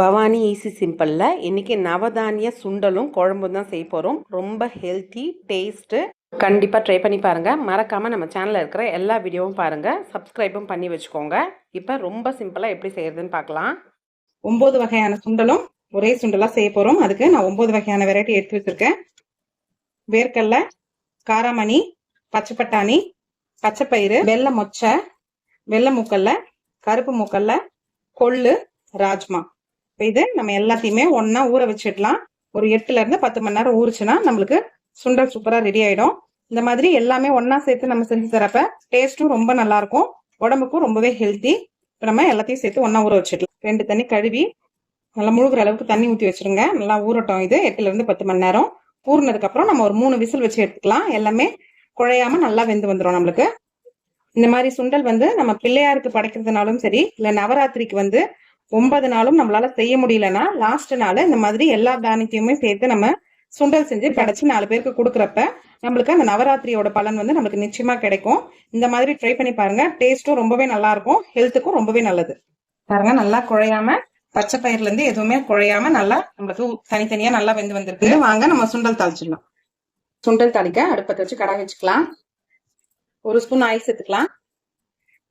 Bhavani easy சிம்பிளில் இன்றைக்கி நவதானிய சுண்டலும் குழம்பும் தான் செய்ய போகிறோம் ரொம்ப ஹெல்த்தி டேஸ்ட்டு கண்டிப்பாக ட்ரை பண்ணி பாருங்கள் மறக்காமல் நம்ம சேனலில் இருக்கிற எல்லா வீடியோவும் பாருங்கள் சப்ஸ்கிரைபும் பண்ணி வச்சுக்கோங்க. இப்போ ரொம்ப சிம்பிளாக எப்படி செய்கிறதுன்னு பார்க்கலாம். ஒம்பது வகையான சுண்டலும் ஒரே சுண்டலாக செய்ய போகிறோம் அதுக்கு நான் ஒம்பது வகையான வெரைட்டி எடுத்து வச்சுருக்கேன். வேர்க்கடலை காராமணி பச்சை பட்டாணி பச்சைப்பயிறு வெள்ளை மொச்சை வெள்ளை மூக்கல்ல கருப்பு மூக்கல்ல கொள்ளு ராஜ்மா. இது நம்ம எல்லாத்தையுமே ஒன்றா ஊற வச்சிடலாம். ஒரு எட்டுல இருந்து பத்து மணி நேரம் ஊறுச்சுன்னா நம்மளுக்கு சுண்டல் சூப்பரா ரெடி ஆயிடும். இந்த மாதிரி எல்லாமே ஒண்ணா சேர்த்து நம்ம செஞ்சு தரப்ப டேஸ்ட்டும் ரொம்ப நல்லா இருக்கும். உடம்புக்கும் ரொம்பவே ஹெல்த்தி இப்போ நம்ம எல்லாத்தையும் சேர்த்து ஒன்னா ஊற வச்சிடலாம். ரெண்டு தண்ணி கழுவி நல்லா முழுகிற அளவுக்கு தண்ணி ஊற்றி வச்சிருங்க. நல்லா ஊறட்டும் இது. எட்டுல இருந்து பத்து மணி நேரம். ஊறினதுக்கு அப்புறம் நம்ம ஒரு மூணு விசில் வச்சு எடுத்துக்கலாம். எல்லாமே குழையாம நல்லா வெந்து வந்துடும் நம்மளுக்கு. இந்த மாதிரி சுண்டல் வந்து நம்ம பிள்ளையாருக்கு படைக்கிறதுனாலும் சரி இல்ல நவராத்திரிக்கு வந்து ஒன்பது நாளும் நம்மளால செய்ய முடியலன்னா லாஸ்ட் நாள் இந்த மாதிரி எல்லா தானியத்தையுமே சேர்த்து நம்ம சுண்டல் செஞ்சு படைச்சு நாலு பேருக்கு கொடுக்குறப்ப நம்மளுக்கு அந்த நவராத்திரியோட பலன் வந்து நம்மளுக்கு நிச்சயமா கிடைக்கும். இந்த மாதிரி ட்ரை பண்ணி பாருங்க. டேஸ்ட்டும் ரொம்பவே நல்லா இருக்கும் ஹெல்த்துக்கும் ரொம்பவே நல்லது. பாருங்க நல்லா குழையாம பச்சை பயிர்ல இருந்து எதுவுமே குழையாம நல்லா நம்மளுக்கு தனித்தனியா நல்லா வெந்து வந்திருக்கு. வாங்க நம்ம சுண்டல் தாளிச்சிடலாம். சுண்டல் தாளிக்க அடுப்பத்தை வச்சு கடாய் வச்சுக்கலாம். ஒரு ஸ்பூன் ஆயில் சேர்த்துக்கலாம்.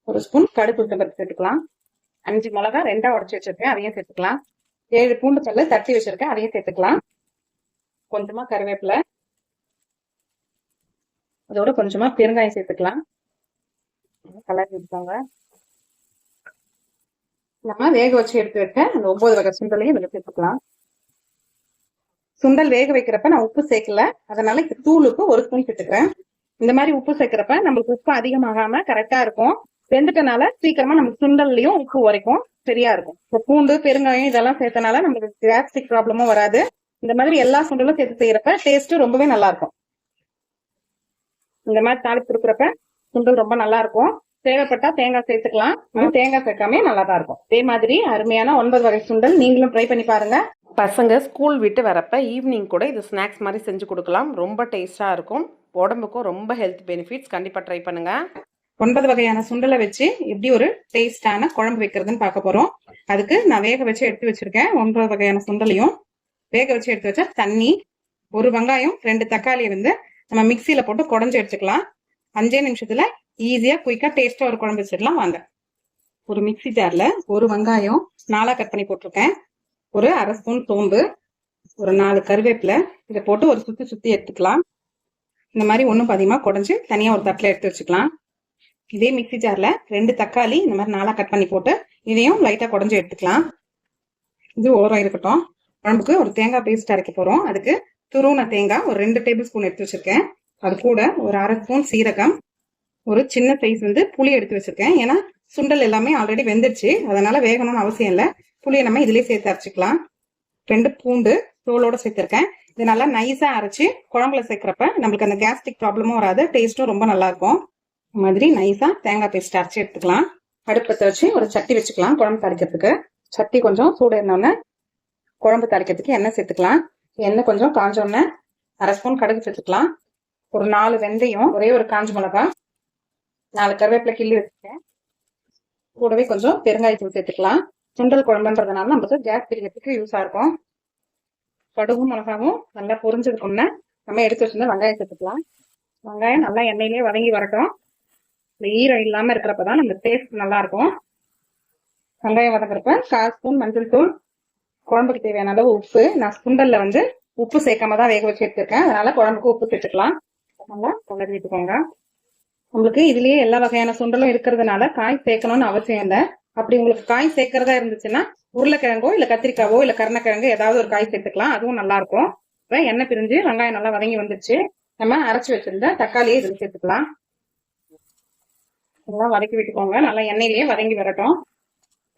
ஒரு ஸ்பூன் கடுப்பு உளுத்தம்பருப்பு சேர்த்துக்கலாம். அஞ்சு மிளகா ரெண்டா உடச்சி வச்சிருக்கேன். அதையும் சேர்த்துக்கலாம். ஏழு பூண்டு பல்லு தட்டி வச்சிருக்கேன். அதையும் சேர்த்துக்கலாம். கொஞ்சமா கருவேப்பிலை. அதோட கொஞ்சமா பெருங்காயம் சேர்த்துக்கலாம். கலர் எடுத்தாங்க நம்ம வேக வச்சு எடுத்து வைக்க அந்த ஒன்பது வகை சுண்டலையும் இதுல சேர்த்துக்கலாம். சுண்டல் வேக வைக்கிறப்ப நான் உப்பு சேர்க்கல. அதனால தூளுக்கு ஒரு ஸ்பூன் சேர்த்துக்கிறேன். இந்த மாதிரி உப்பு சேர்க்கிறப்ப நம்மளுக்கு உப்பு அதிகமாகாம கரெக்டா இருக்கும். வெந்துட்டனால சீக்கிரமா நமக்கு சுண்டல்லையும் உப்பு உரைக்கும் சரியா இருக்கும். இப்போ பூண்டு பெருங்காயம் இதெல்லாம் சேர்த்தனால நமக்கு கேஸ்டிக் ப்ராப்ளமும் வராது. இந்த மாதிரி எல்லா சுண்டலும் சேர்த்து செய்யறப்ப டேஸ்ட் ரொம்பவே நல்லா இருக்கும். இந்த மாதிரி தாளிப்பு கொடுக்குறப்ப சுண்டல் ரொம்ப நல்லா இருக்கும். தேவைப்பட்டா தேங்காய் சேர்த்துக்கலாம். ஆனா தேங்காய் சேர்க்காம நல்லா தான் இருக்கும். அதே மாதிரி அருமையான ஒன்பது வகை சுண்டல் நீங்களும் ட்ரை பண்ணி பாருங்க. பசங்க ஸ்கூல் விட்டு வரப்ப ஈவினிங் கூட இது ஸ்நாக்ஸ் மாதிரி செஞ்சு கொடுக்கலாம். ரொம்ப டேஸ்ட்டாக இருக்கும். உடம்புக்கும் ரொம்ப ஹெல்த் பெனிஃபிட்ஸ் கண்டிப்பாக ட்ரை பண்ணுங்கள் ஒன்பது வகையான சுண்டலை வச்சு எப்படி ஒரு டேஸ்டான குழம்பு வைக்கிறதுன்னு பார்க்க போறோம். அதுக்கு நான் வேக வச்சு எடுத்து வச்சிருக்கேன். ஒன்பது வகையான சுண்டலையும் வேக வச்சு எடுத்து வச்சா தண்ணி ஒரு வெங்காயம் ரெண்டு தக்காளியை வந்து நம்ம மிக்சியில போட்டு குடஞ்சு எடுத்துக்கலாம். அஞ்சே நிமிஷத்துல ஈஸியா குயிக்கா டேஸ்டா ஒரு குழம்பு வச்சிடலாம். வாங்க. ஒரு மிக்சி ஜார்ல ஒரு வெங்காயம் நாலா கட் பண்ணி போட்டிருக்கேன். ஒரு அரை ஸ்பூன் சோம்பு ஒரு நாலு கருவேப்பிலை இதை போட்டு ஒரு சுத்தி சுத்தி எடுத்துக்கலாம். இந்த மாதிரி ஒன்றும் பாதியமா குடஞ்சு தனியாக ஒரு தட்டில் எடுத்து வச்சுக்கலாம். இதே மிக்சி ஜார்ல ரெண்டு தக்காளி இந்த மாதிரி நாலா கட் பண்ணி போட்டு இதையும் லைட்டா குடஞ்சி எடுத்துக்கலாம். இது ஓரம் இருக்கட்டும். குழம்புக்கு ஒரு தேங்காய் பேஸ்ட் அரைக்க போறோம். அதுக்கு துருவன தேங்காய் ஒரு ரெண்டு டேபிள் ஸ்பூன் எடுத்து வச்சிருக்கேன். அது கூட ஒரு அரை ஸ்பூன் சீரகம் ஒரு சின்ன சைஸ் வந்து புளி எடுத்து வச்சிருக்கேன். ஏன்னா சுண்டல் எல்லாமே ஆல்ரெடி வெந்துருச்சு. அதனால வேகணும்னு அவசியம் இல்லை. புளியை நம்ம இதுலயே சேர்த்து அரைச்சிக்கலாம். ரெண்டு பூண்டு தோலோட சேர்த்துருக்கேன். இது நல்லா நைஸா அரைச்சு குழம்புல சேர்க்கிறப்ப நம்மளுக்கு அந்த கேஸ்ட்ரிக் ப்ராப்ளமும் வராது. டேஸ்ட்டும் ரொம்ப நல்லா இருக்கும். மாதிரி நைஸா தேங்காய் பேஸ்ட் அரைச்சி எடுத்துக்கலாம். அடுப்பத்தை வச்சு ஒரு சட்டி வச்சுக்கலாம் குழம்பு தாளிக்கிறதுக்கு. சட்டி கொஞ்சம் சூடு இருந்தோடனே குழம்பு தாளிக்கிறதுக்கு எண்ணெய் சேர்த்துக்கலாம். எண்ணெய் கொஞ்சம் காஞ்சோடனே அரை ஸ்பூன் கடுகு சேர்த்துக்கலாம். ஒரு நாலு வெந்தயம் ஒரே ஒரு காஞ்ச மிளகா நாலு கருவேப்பிலை கிள்ளி வச்சுருக்கேன் கூடவே கொஞ்சம் பெருங்காயத்தூள் சேர்த்துக்கலாம். சுண்டல் குழம்புன்றதுனால நமக்கு கேஸ் பிரிக்கிறதுக்கு யூஸாக இருக்கும். கடுகும் மிளகாவும் நல்லா பொரிஞ்சதுக்கும்னா நம்ம எடுத்து வச்சிருந்த வெங்காயம் சேர்த்துக்கலாம். வெங்காயம் நல்லா எண்ணெயிலேயே வதங்கி வரட்டும். இந்த ஈரம் இல்லாம இருக்கிறப்ப தான் நம்ம டேஸ்ட் நல்லா இருக்கும் வெங்காயம் வதங்குறப்ப கால் ஸ்பூன் மஞ்சள் தூள் குழம்புக்கு தேவையான அளவு உப்பு. நான் சுண்டல்ல வந்து உப்பு சேர்க்காம தான் வேக வச்சு எடுத்துருக்கேன். அதனால குழம்புக்கு உப்பு சேர்த்துக்கலாம். நல்லா கிளறி விட்டுக்கோங்க உங்களுக்கு இதுலயே எல்லா வகையான சுண்டலும் இருக்கிறதுனால காய் சேர்க்கணும்னு அவசியம் இல்லை. அப்படி உங்களுக்கு காய் சேர்க்கறதா இருந்துச்சுன்னா உருளைக்கிழங்கோ இல்ல கத்திரிக்காவோ இல்ல கருணக்கிழங்கு ஏதாவது ஒரு காய் சேர்த்துக்கலாம். அதுவும் நல்லா இருக்கும் இப்போ எண்ணெய் பிரிஞ்சு வெங்காயம் நல்லா வதங்கி வந்துருச்சு. நம்ம அரைச்சு வச்சிருந்த தக்காளியை இதில் சேர்த்துக்கலாம். நல்லா வதக்கி விட்டுக்கோங்க. நல்லா எண்ணெயிலேயே வதங்கி வரட்டும்.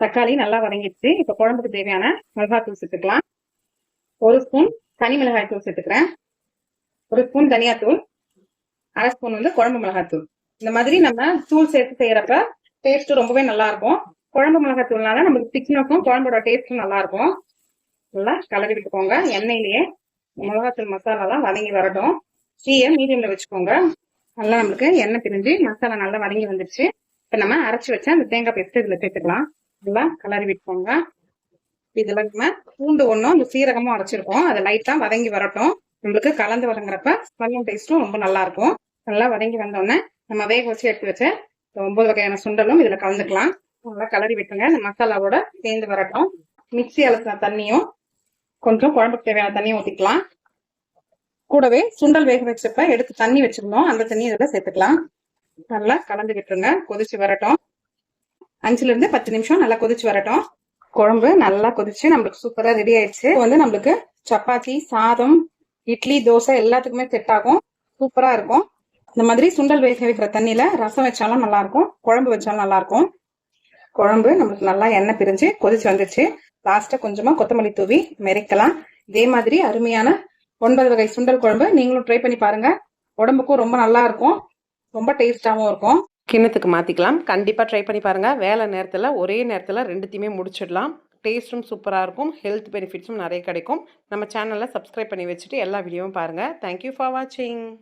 தக்காளி நல்லா வதங்கிடுச்சு. இப்போ குழம்புக்கு தேவையான மிளகாத்தூள் சேர்த்துக்கலாம். ஒரு ஸ்பூன் தனி மிளகாய் தூள் சேர்த்துக்கிறேன். ஒரு ஸ்பூன் தனியாத்தூள். அரை ஸ்பூன் வந்து குழம்பு மிளகாத்தூள். இந்த மாதிரி நம்ம தூள் சேர்த்து செய்யறப்ப டேஸ்ட் ரொம்பவே நல்லா இருக்கும். குழம்பு மிளகாத்தூள்னால நமக்கு திக்னஸும் குழம்போட டேஸ்ட்டும் நல்லா இருக்கும். நல்லா கலரி விட்டுக்கோங்க. எண்ணெயிலேயே மிளகாத்தூள் மசாலாலாம் வதங்கி வரட்டும். தீயை மீடியம்ல வச்சுக்கோங்க. நல்லா நம்மளுக்கு எண்ணெய் பிரிஞ்சு மசாலா நல்லா வதங்கி வந்துருச்சு. இப்போ நம்ம அரைச்சி வச்ச அந்த தேங்காய் பேஸ்ட் இதில் சேர்த்துக்கலாம். நல்லா கலரி விட்டுக்கோங்க. இதில் நம்ம பூண்டு ஒன்றும் இந்த சீரகமும் அரைச்சிருக்கோம். அது லைட்டாக வதங்கி வரட்டும். நம்மளுக்கு கலந்து வதங்குறப்ப ஸ்மெல்லும் டேஸ்ட்டும் ரொம்ப நல்லா இருக்கும். நல்லா வதங்கி வந்தோடனே நம்ம வேக வச்சு எடுத்து வச்ச ஒன்பது வகையான சுண்டலும் இதில் கலந்துக்கலாம். நல்லா கலரி விட்டுங்க. இந்த மசாலாவோட சேர்ந்து வரட்டும். மிக்ஸி அலசின தண்ணியும் கொஞ்சம் குழம்புக்கு தேவையான தண்ணியும் ஊற்றிக்கலாம் கூடவே சுண்டல் வேக வச்சப்ப எடுத்து தண்ணி வச்சிருந்தோம். அந்த தண்ணி இதுல சேர்த்துக்கலாம். நல்லா கலந்து விட்டுருங்க. கொதிச்சு வரட்டும். அஞ்சுல இருந்து பத்து நிமிஷம் நல்லா கொதிச்சு வரட்டும். குழம்பு நல்லா கொதிச்சு நம்மளுக்கு சூப்பரா ரெடி ஆயிடுச்சு. வந்து நம்மளுக்கு சப்பாத்தி சாதம் இட்லி தோசை எல்லாத்துக்குமே செட் ஆகும். சூப்பரா இருக்கும். இந்த மாதிரி சுண்டல் வேக வைக்கிற தண்ணியில ரசம் வச்சாலும் நல்லா இருக்கும். குழம்பு வச்சாலும் நல்லா இருக்கும். குழம்பு நம்மளுக்கு நல்லா எண்ணெய் பிரிஞ்சு கொதிச்சு வந்துச்சு லாஸ்டா கொஞ்சமா கொத்தமல்லி தூவி மெரிக்கலாம் இதே மாதிரி அருமையான ஒன்பது வகை சுண்டல் குழம்பு. நீங்களும் ட்ரை பண்ணி பாருங்க. உடம்புக்கும் ரொம்ப நல்லா இருக்கும். ரொம்ப டேஸ்டாகவும் இருக்கும். கிண்ணத்துக்கு மாற்றிக்கலாம் கண்டிப்பாக ட்ரை பண்ணி பாருங்கள் வேலை நேரத்தில் ஒரே நேரத்தில் ரெண்டுத்தையுமே முடிச்சிடலாம். டேஸ்ட்டும் சூப்பராக இருக்கும். ஹெல்த் பெனிஃபிட்ஸும் நிறைய கிடைக்கும். நம்ம சேனலை சப்ஸ்கிரைப் பண்ணி வச்சுட்டு எல்லா வீடியோவும் பாருங்கள் தேங்க்யூ ஃபார் வாட்சிங்